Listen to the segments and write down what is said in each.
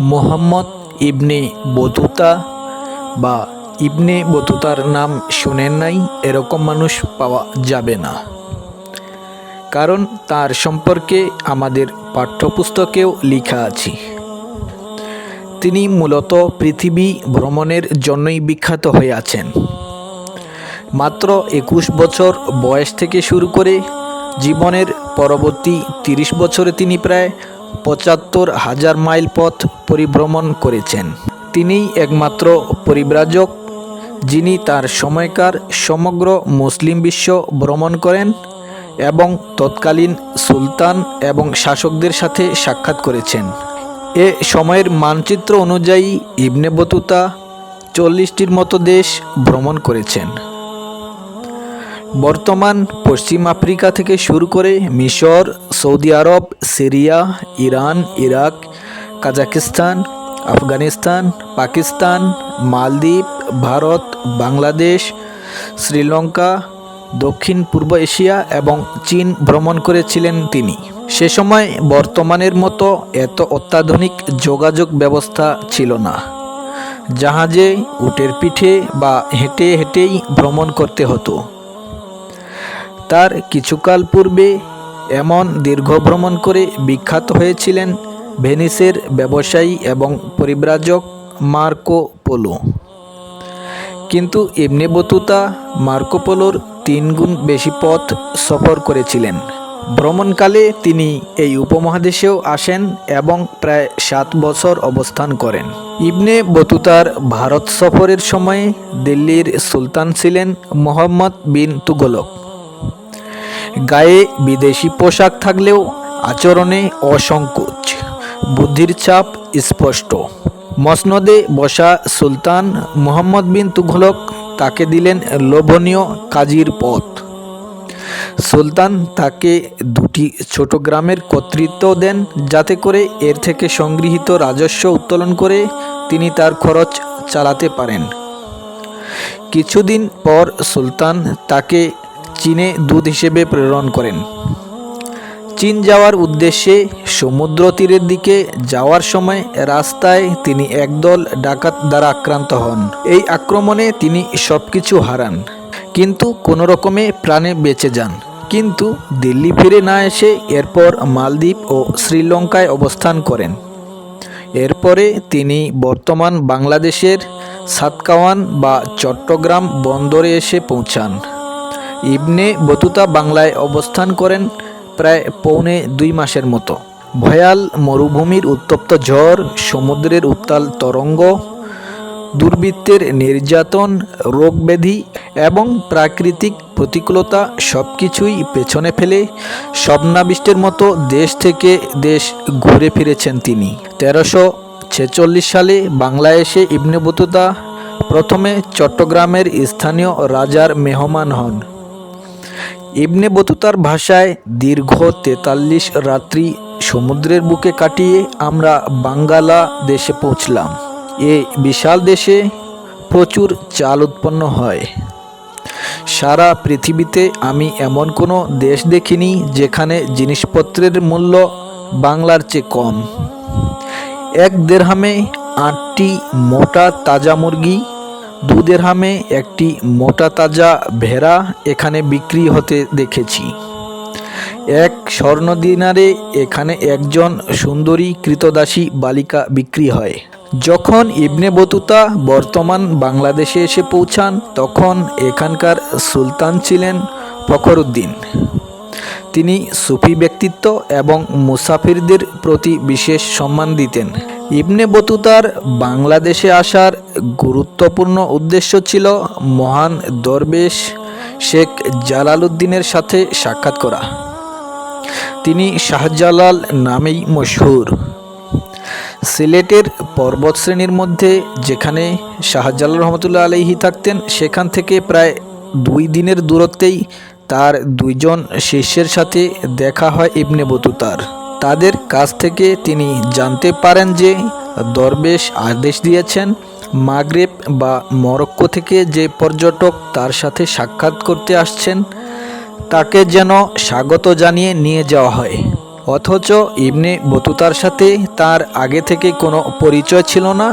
Muhammad Ibn Battuta বা ইবনে বতুতার নাম শোনেন নাই, এরকম মানুষ পাওয়া যাবে না। কারণ তার সম্পর্কে আমাদের পাঠ্যপুস্তকেও লেখা আছে। তিনি মূলত পৃথিবী ভ্রমণের জন্যই বিখ্যাত হয়ে আছেন। মাত্র একুশ বছর বয়স থেকে শুরু করে জীবনের পরবর্তী তিরিশ বছরে তিনি প্রায় পঁচাত্তর হাজার মাইল পথ পরিভ্রমণ করেছেন। তিনিই একমাত্র পরিব্রাজক, যিনি তার সময়কার সমগ্র মুসলিম বিশ্ব ভ্রমণ করেন এবং তৎকালীন সুলতান এবং শাসকদের সাথে সাক্ষাৎ করেছেন। এ সময়ের মানচিত্র অনুযায়ী ইবনে বতুতা চল্লিশটির মতো দেশ ভ্রমণ করেছেন। বর্তমান পশ্চিম আফ্রিকা থেকে শুরু করে মিশর, Saudi Arab, Syria, Iran, Iraq, Kazakhstan, Afghanistan, Pakistan, মালদ্বীপ, ভারত, বাংলাদেশ, শ্রীলঙ্কা, দক্ষিণ পূর্ব এশিয়া এবং চীন ভ্রমণ করেছিলেন তিনি। সে সময় বর্তমানের মতো এত অত্যাধুনিক যোগাযোগ ব্যবস্থা ছিল না। জাহাজে, উটের পিঠে বা হেঁটে হেঁটেই ভ্রমণ করতে হতো। তার কিছুকাল পূর্বে এমন দীর্ঘ ভ্রমণ করে বিখ্যাত হয়েছিলেন ভেনিসের ব্যবসায়ী এবং পরিব্রাজক মার্কো পোলো। কিন্তু ইবনে বতুতা মার্কো পোলোর তিন গুণ বেশি পথ সফর করেছিলেন। ভ্রমণকালে তিনি এই উপমহাদেশেও আসেন এবং প্রায় সাত বছর অবস্থান করেন। ইবনে বতুতার ভারত সফরের সময়ে দিল্লির সুলতান ছিলেন মোহাম্মদ বিন তুগলক। গায়ে বিদেশি পোশাক থাকলেও আচরণে অসংকোচ। বুদ্ধির ছাপ স্পষ্ট। মসনদে বসা সুলতান মুহাম্মদ বিন তুঘলক তাকে দিলেন লোভনীয় কাজীর পথ। সুলতান তাকে দুটি ছোট গ্রামের কর্তৃত্ব দেন যাতে করে এর থেকে সংগৃহীত রাজস্ব উত্তোলন করে তিনি তার খরচ চালাতে পারেন। কিছুদিন পর সুলতান তাকে চীনে দূত হিসেবে প্রেরণ করেন। চীন যাওয়ার উদ্দেশ্যে সমুদ্র তীরের দিকে যাওয়ার সময় রাস্তায় তিনি একদল ডাকাত দ্বারা আক্রান্ত হন। এই আক্রমণে তিনি সবকিছু হারান, কিন্তু কোনো রকমে প্রাণে বেঁচে যান। কিন্তু দিল্লি ফিরে না এসে এরপর মালদ্বীপ ও শ্রীলঙ্কায় অবস্থান করেন। এরপরে তিনি বর্তমান বাংলাদেশের সাতকাওয়ান বা চট্টগ্রাম বন্দরে এসে পৌঁছান। ইবনে বতুতা বাংলায় অবস্থান করেন প্রায় পৌনে দুই মাসের মতো। ভয়াল মরুভূমির উত্তপ্ত ঝড়, সমুদ্রের উত্তাল তরঙ্গ, দুর্বৃত্তের নির্যাতন, রোগব্যাধি এবং প্রাকৃতিক প্রতিকূলতা সব কিছুই পেছনে ফেলে স্বপ্নাবিষ্টের মতো দেশ থেকে দেশ ঘুরে ফিরেছেন তিনি। তেরোশো ছেচল্লিশ সালে বাংলায় এসে ইবনে বতুতা প্রথমে চট্টগ্রামের স্থানীয় রাজার মেহমান হন। ইবনে বতুতার ভাষায় দীর্ঘ তেতাল্লিশ রাত্রি সমুদ্রের বুকে কাটিয়ে আমরা বাঙ্গালা দেশে পৌঁছলাম। এ বিশাল দেশে প্রচুর চাল উৎপন্ন হয়। সারা পৃথিবীতে আমি এমন কোনো দেশ দেখিনি যেখানে জিনিসপত্রের মূল্য বাংলার চেয়ে কম। এক দেড়হামে আটটি মোটা তাজা মুরগি দুধের হামে একটি মোটা তাজা ভেড়া এখানে বিক্রি হতে দেখেছি। এক স্বর্ণ দিনারে এখানে একজন সুন্দরী কৃতদাসী বালিকা বিক্রি হয়। যখন ইবনে বতুতা বর্তমান বাংলাদেশে এসে পৌঁছান, তখন এখানকার সুলতান ছিলেন ফখরুদ্দিন। তিনি সুফি ব্যক্তিত্ব এবং মুসাফিরদের প্রতি বিশেষ সম্মান দিতেন। ইবনে বতুতার বাংলাদেশে আসার গুরুত্বপূর্ণ উদ্দেশ্য ছিল মহান দরবেশ শেখ জালালউদ্দিনের সাথে সাক্ষাৎ করা। তিনি শাহজালাল নামেই মশহুর। সিলেটের পর্বত শ্রেণির মধ্যে যেখানে শাহজালাল রহমতুল্লাহ আলহি থাকতেন, সেখান থেকে প্রায় দুই দিনের দূরত্বেই তার দুইজন শিষ্যের সাথে দেখা হয় ইবনে বতুতার। তাদের কাছ থেকে তিনি জানতে পারেন যে দরবেশ আদেশ দিয়েছেন মাগরেব বা মরক্কো থেকে যে পর্যটক তার সাথে সাক্ষাৎ করতে আসছেন, তাকে যেন স্বাগত জানিয়ে নিয়ে যাওয়া হয়। অথচ ইবনে বতুতার সাথে তার আগে থেকে কোনো পরিচয় ছিল না।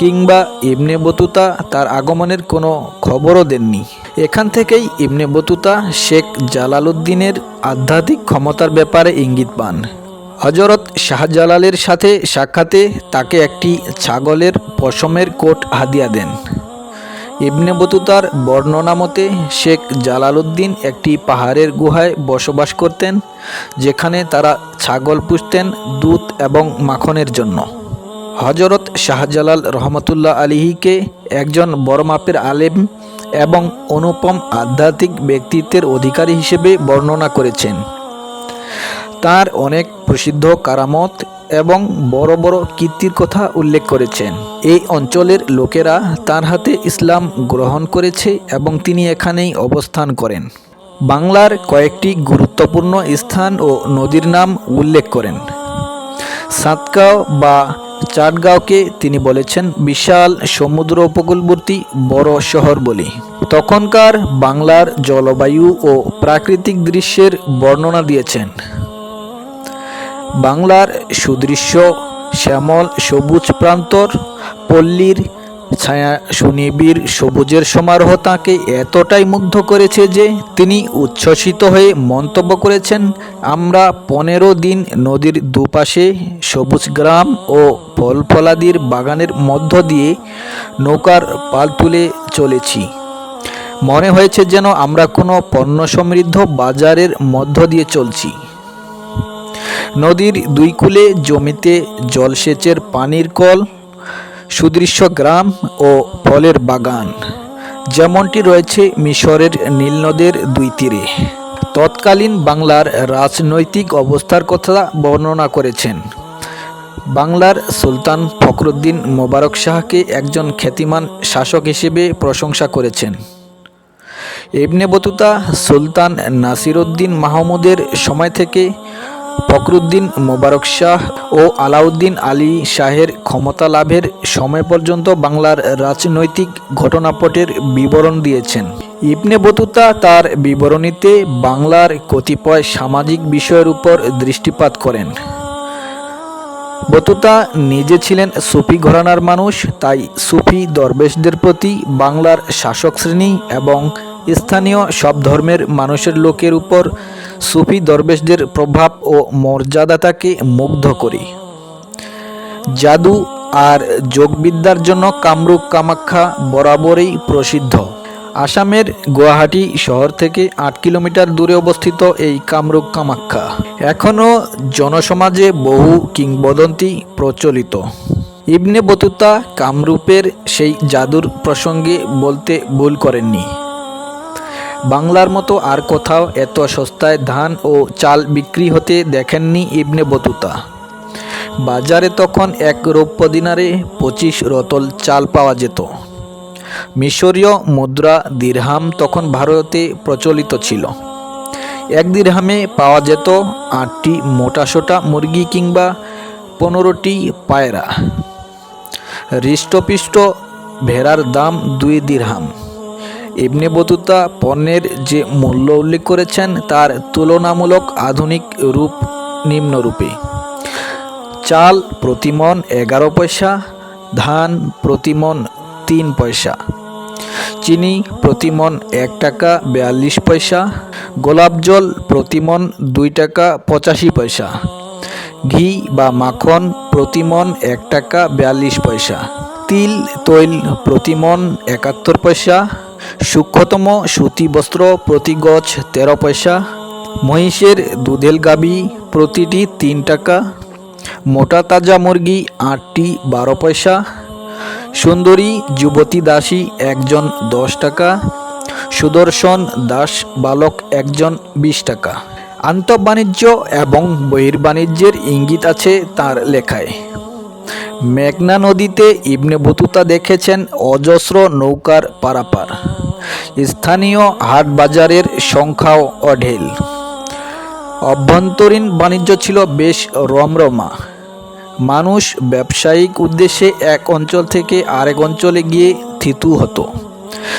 কিংবা ইবনে বতুতা তার আগমনের কোনো খবরও দেননি। এখান থেকেই ইবনে বতুতা শেখ জালালউদ্দিনের আধ্যাত্মিক ক্ষমতার ব্যাপারে ইঙ্গিত পান। হজরত শাহজালালের সাথে সাক্ষাতে তাকে একটি ছাগলের পশমের কোট হাদিয়া দেন। ইবনে বতুতার বর্ণনা মতে শেখ জালালউদ্দিন একটি পাহাড়ের গুহায় বসবাস করতেন, যেখানে তারা ছাগল পুষতেন দুধ এবং মাখনের জন্য। হজরত শাহজালাল রহমতুল্লাহ আলিহিকে একজন বড় মাপের আলেম এবং অনুপম আধ্যাত্মিক ব্যক্তিত্বের অধিকারী হিসেবে বর্ণনা করেছেন। তার অনেক প্রসিদ্ধ কারামত এবং বড় বড় কীর্তির কথা উল্লেখ করেছেন। এই অঞ্চলের লোকেরা তার হাতে ইসলাম গ্রহণ করেছে এবং তিনি এখানেই অবস্থান করেন। বাংলার কয়েকটি গুরুত্বপূর্ণ স্থান ও নদীর নাম উল্লেখ করেন। সাতকাও বা চাটগাঁওকে তিনি বলেছেন বিশাল সমুদ্র উপকূলবর্তী বড় শহর বলি। তখনকার বাংলার জলবায়ু ও প্রাকৃতিক দৃশ্যের বর্ণনা দিয়েছেন। বাংলার সুদৃশ্য শ্যামল সবুজ প্রান্তর, পল্লীর ছায়া সুনিবিড় সবুজের সমারোহ তাকে এতটাই মুগ্ধ করেছে যে তিনি উচ্ছ্বসিত হয়ে মন্তব্য করেছেন, আমরা পনেরো দিন নদীর দুপাশে সবুজ গ্রাম ও ফল ফলাদির বাগানের মধ্য দিয়ে নৌকার পাল তুলে চলেছি। মনে হয়েছে যেন আমরা কোনো পণ্য সমৃদ্ধ বাজারের মধ্য দিয়ে চলছি। নদীর দুই কূলে জমিতে জলসেচের পানির কল সুদৃশ্য গ্রাম ও ফলের বাগান। যেমনটি রয়েছে মিশরের নীলনদের দুই তীরে। তৎকালীন বাংলার রাজনৈতিক অবস্থার কথা বর্ণনা করেছেন। বাংলার সুলতান ফখরুদ্দিন মোবারক শাহকে একজন খ্যাতিমান শাসক হিসেবে প্রশংসা করেছেন। ইবনে বতুতা সুলতান নাসিরুদ্দিন মাহমুদের সময় থেকে ফখরুদ্দিন মোবারক শাহ ও আলাউদ্দিন আলী শাহের ক্ষমতা লাভের সময় পর্যন্ত বাংলার রাজনৈতিক ঘটনাপটের বিবরণ দিয়েছেন। ইবনে বতুতা তার বিবরণীতে বাংলার কতিপয় সামাজিক বিষয়ের উপর দৃষ্টিপাত করেন। বতুতা নিজে ছিলেন সুফি ঘরানার মানুষ, তাই সুফি দরবেশদের প্রতি বাংলার শাসক শ্রেণি এবং স্থানীয় সব ধর্মের মানুষের লোকের উপর সুফি দরবেশদের প্রভাব ও মর্যাদা তাকে মুগ্ধ করে। জাদু আর যোগবিদ্যার জন্য কামরূপ কামাখ্যা বরাবরই প্রসিদ্ধ। আসামের গুয়াহাটি শহর থেকে আট কিলোমিটার দূরে অবস্থিত এই কামরূপ কামাখ্যা এখনও জনসমাজে বহু কিংবদন্তি প্রচলিত। ইবনে বতুতা কামরূপের সেই জাদুর প্রসঙ্গে বলতে ভুল করেননি। বাংলার মতো আর কোথাও এত সস্তায় ধান ও চাল বিক্রি হতে দেখেননি ইবনে বতুতা। বাজারে তখন এক রৌপ্য দিনারে পঁচিশ রতল চাল পাওয়া যেত। মিশরীয় মুদ্রা দিরহাম তখন ভারতে প্রচলিত ছিল। এক দিরহামে পাওয়া যেত আটটি মোটাসোটা মুরগি কিংবা পনেরোটি পায়রা। হৃষ্টপিষ্ট ভেড়ার দাম দুই দিরহাম। ইবনে বতুতা পণ্যের যে মূল্য উল্লেখ করেছেন, তার তুলনামূলক আধুনিক রূপ নিম্নরূপে। চাল প্রতিমন এগারো পয়সা, ধান প্রতিমন তিন পয়সা, চিনি প্রতিমন এক টাকা বিয়াল্লিশ পয়সা, গোলাপ জল প্রতিমন দুই টাকা পঁচাশি পয়সা, ঘি বা মাখন প্রতিমন এক টাকা বিয়াল্লিশ পয়সা, তিল, তৈল প্রতিমন একাত্তর পয়সা সূক্ষ্মতম সুতি বস্ত্র প্রতি গজ তেরো পয়সা। মহিষের দুধেল গাবি প্রতিটি তিন টাকা। মোটা তাজা মুরগি আটটি বারো পয়সা। সুন্দরী যুবতী দাসী একজন দশ টাকা। সুদর্শন দাস বালক একজন বিশ টাকা। আন্তঃবাণিজ্য এবং বহির্বাণিজ্যের ইঙ্গিত আছে তার লেখায়। মেঘনা নদীতে ইবনে বতুতা দেখেছেন অজস্র নৌকার পারাপার। স্থানীয় হাট বাজারের সংখ্যাও অঢেল। অভ্যন্তরীণ বাণিজ্য ছিল বেশ রমরমা। মানুষ ব্যবসায়িক উদ্দেশ্যে এক অঞ্চল থেকে আরেক অঞ্চলে গিয়ে থিতু হতো।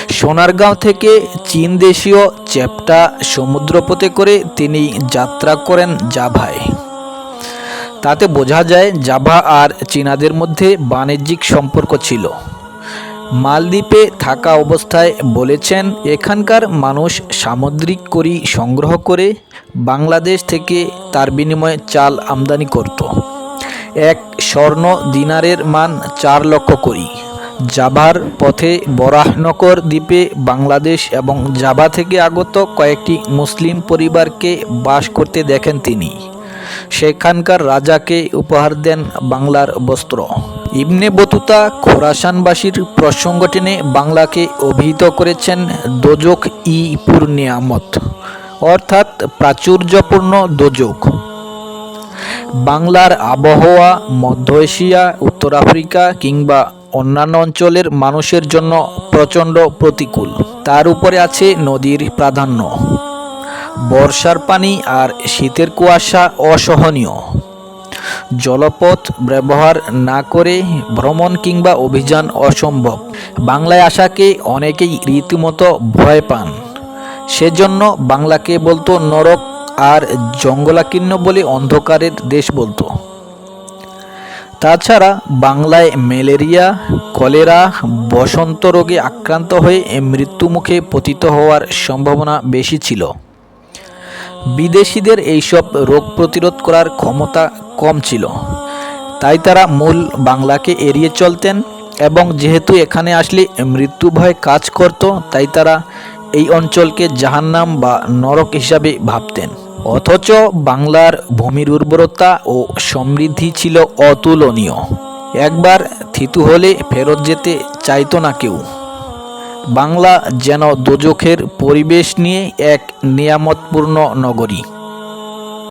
সোনারগাঁও থেকে চীন দেশীয় চ্যাপ্টা সমুদ্রপথে করে তিনি যাত্রা করেন জাভায়। তাতে বোঝা যায় জাভা আর চীনাদের মধ্যে বাণিজ্যিক সম্পর্ক ছিল। মালদ্বীপে থাকা অবস্থায় বলেছেন, এখানকার মানুষ সামুদ্রিক করি সংগ্রহ করে বাংলাদেশ থেকে তার বিনিময়ে চাল আমদানি করত। এক স্বর্ণ দিনারের মান চার লক্ষ করি। জাভার পথে বরাহনগর দ্বীপে বাংলাদেশ এবং জাভা থেকে আগত কয়েকটি মুসলিম পরিবারকে বাস করতে দেখেন তিনি। সেখানকার রাজাকে উপহার দেন বাংলার বস্ত্র। ইবনে বতুতা খোরাসানবাসীর প্রসঙ্গ টেনে বাংলাকে অভিহিত করেছেন দোজক ই পূর্ণিয়ামত অর্থাৎ প্রাচুর্যপূর্ণ দোজক। বাংলার আবহাওয়া, মধ্য এশিয়া, উত্তর আফ্রিকা কিংবা অন্যান্য অঞ্চলের মানুষের জন্য প্রচণ্ড প্রতিকূল। তার উপরে আছে নদীর প্রাধান্য। বর্ষার পানি আর শীতের কুয়াশা অসহনীয়। জলপথ ব্যবহার না করে ভ্রমণ কিংবা অভিযান অসম্ভব। বাংলায় আসাকে অনেকেই রীতিমতো ভয় পান। সেজন্য বাংলাকে বলতো নরক আর জঙ্গলাকীর্ণ বলে অন্ধকারের দেশ বলতো। তাছাড়া বাংলায় ম্যালেরিয়া, কলেরা, বসন্ত রোগে আক্রান্ত হয়ে মৃত্যুমুখে পতিত হওয়ার সম্ভাবনা বেশি ছিল। বিদেশিদের এইসব রোগ প্রতিরোধ করার ক্ষমতা কম ছিল। তাই তারা মূল বাংলাকে এড়িয়ে চলতেন এবং যেহেতু এখানে আসলে মৃত্যু ভয় কাজ করত, তাই তারা এই অঞ্চলকে জাহান্নাম বা নরক হিসাবে ভাবতেন। অথচ বাংলার ভূমির উর্বরতা ও সমৃদ্ধি ছিল অতুলনীয়। একবার থিতু হলে ফেরত যেতে চাইতো না কেউ। বাংলা যেন দোজখের পরিবেশ নিয়ে এক নিয়ামতপূর্ণ নগরী।